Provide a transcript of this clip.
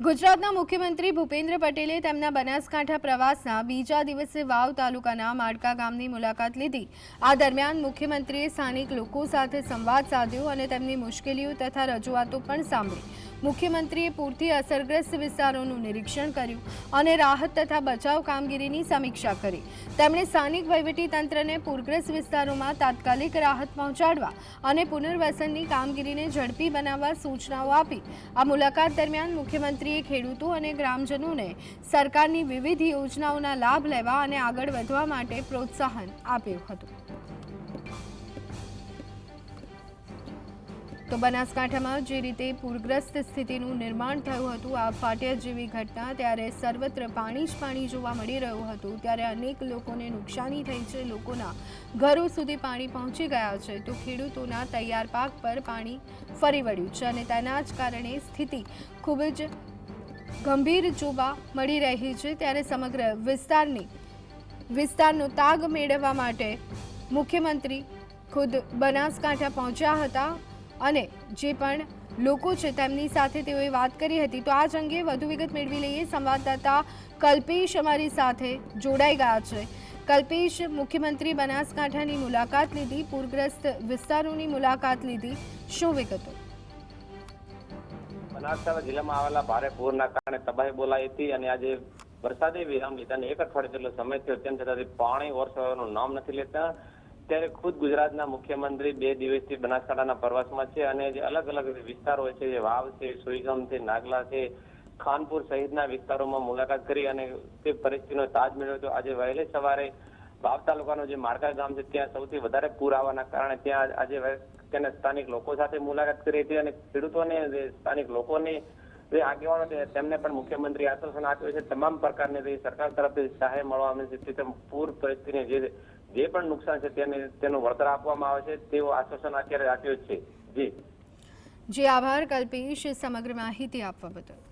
ગુજરાતના મુખ્યમંત્રી ભૂપેન્દ્ર પટેલે તેમના બનાસકાંઠા પ્રવાસના બીજા દિવસે વાવ તાલુકાના માડકા ગામની મુલાકાત લીધી. આ દરમિયાન મુખ્યમંત્રીએ સ્થાનિક લોકો સાથે સંવાદ સાધ્યો અને તેમની મુશ્કેલીઓ તથા રજૂઆતો પણ સાંભળી. મુખ્યમંત્રીએ પૂરથી અસરગ્રસ્ત વિસ્તારોનું નિરીક્ષણ કર્યું અને રાહત તથા બચાવ કામગીરીની સમીક્ષા કરી. તેમણે સ્થાનિક વહીવટીતંત્રને પૂરગ્રસ્ત વિસ્તારોમાં તાત્કાલિક રાહત પહોંચાડવા અને પુનર્વસનની કામગીરીને ઝડપી બનાવવા સૂચનાઓ આપી. આ મુલાકાત દરમિયાન મુખ્યમંત્રીએ ખેડૂતો અને ગ્રામજનોને સરકારની વિવિધ યોજનાઓના લાભ લેવા અને આગળ વધવા માટે પ્રોત્સાહન આપ્યું હતું. તો બનાસકાંઠામાં જે રીતે પૂરગ્રસ્ત સ્થિતિનું નિર્માણ થયું હતું, આ ફાટ્યા જેવી ઘટના ત્યારે સર્વત્ર પાણી જ પાણી જોવા મળી રહ્યું હતું. ત્યારે અનેક લોકોને નુકસાની થઈ છે. લોકોના ઘરો સુધી પાણી પહોંચી ગયા છે. તો ખેડૂતોના તૈયાર પાક પર પાણી ફરી વળ્યું છે અને તેના જ કારણે સ્થિતિ ખૂબ જ ગંભીર જોવા મળી રહી છે. ત્યારે સમગ્ર વિસ્તારની, વિસ્તારનો તાગ મેળવવા માટે મુખ્યમંત્રી ખુદ બનાસકાંઠા પહોંચ્યા હતા. અને જે પણ લોકો છે તેમની સાથે તેઓએ વાત કરી હતી, તો આ જ અંગે વધુ વિગત મેળવી લઈએ. સંવાદદાતા કલ્પેશ અમારી સાથે જોડાઈ ગયા છે. કલ્પેશ, મુખ્યમંત્રી બનાસકાંઠાની મુલાકાત લીધી, પૂરગ્રસ્ત વિસ્તારોની મુલાકાત લીધી. શું વિગતો? બનાસકાંઠા જિલ્લામાં આવેલા ભારે પૂરના કારણે તબાહી બોલાઈ હતી અને આજે વરસાદે વિરામ લીધા અને એક અઠવાડિયા જેટલો સમય થયો, તેમ છતાં પાણી વરસવાનું નામ નથી લેતા. ત્યારે ખુદ ગુજરાતના મુખ્યમંત્રી બે દિવસથી બનાસકાંઠાના પ્રવાસમાં છે અને જે અલગ અલગ વિસ્તારો છે, જે વાવ છે, સુઈગામ છે, નાગલા છે, ખાનપુર સહિતના વિસ્તારોમાં મુલાકાત કરી અને તે પરિસ્થિતિનો તાજ મેળવ્યો હતો. આજે વહેલી સવારે વાવ તાલુકાનું જે માળકા ગામ છે, ત્યાં સૌથી વધારે પૂર આવવાના કારણે ત્યાં આજે તેને સ્થાનિક લોકો સાથે મુલાકાત કરી હતી અને ખેડૂતોને સ્થાનિક લોકોને જે આગેવાનો છે, તેમને પણ મુખ્યમંત્રી આશ્વાસન આપ્યું છે. તમામ પ્રકારની સરકાર તરફથી સહાય મળવા છે, તે પૂર પરિસ્થિતિને જે જે પણ નુકસાન છે તેને તેનું વળતર આપવામાં આવે છે તેવો આશ્વાસન અત્યારે આપ્યો છે. જી. જે, આભાર કલ્પેશ, સમગ્ર માહિતી આપવા બદલ.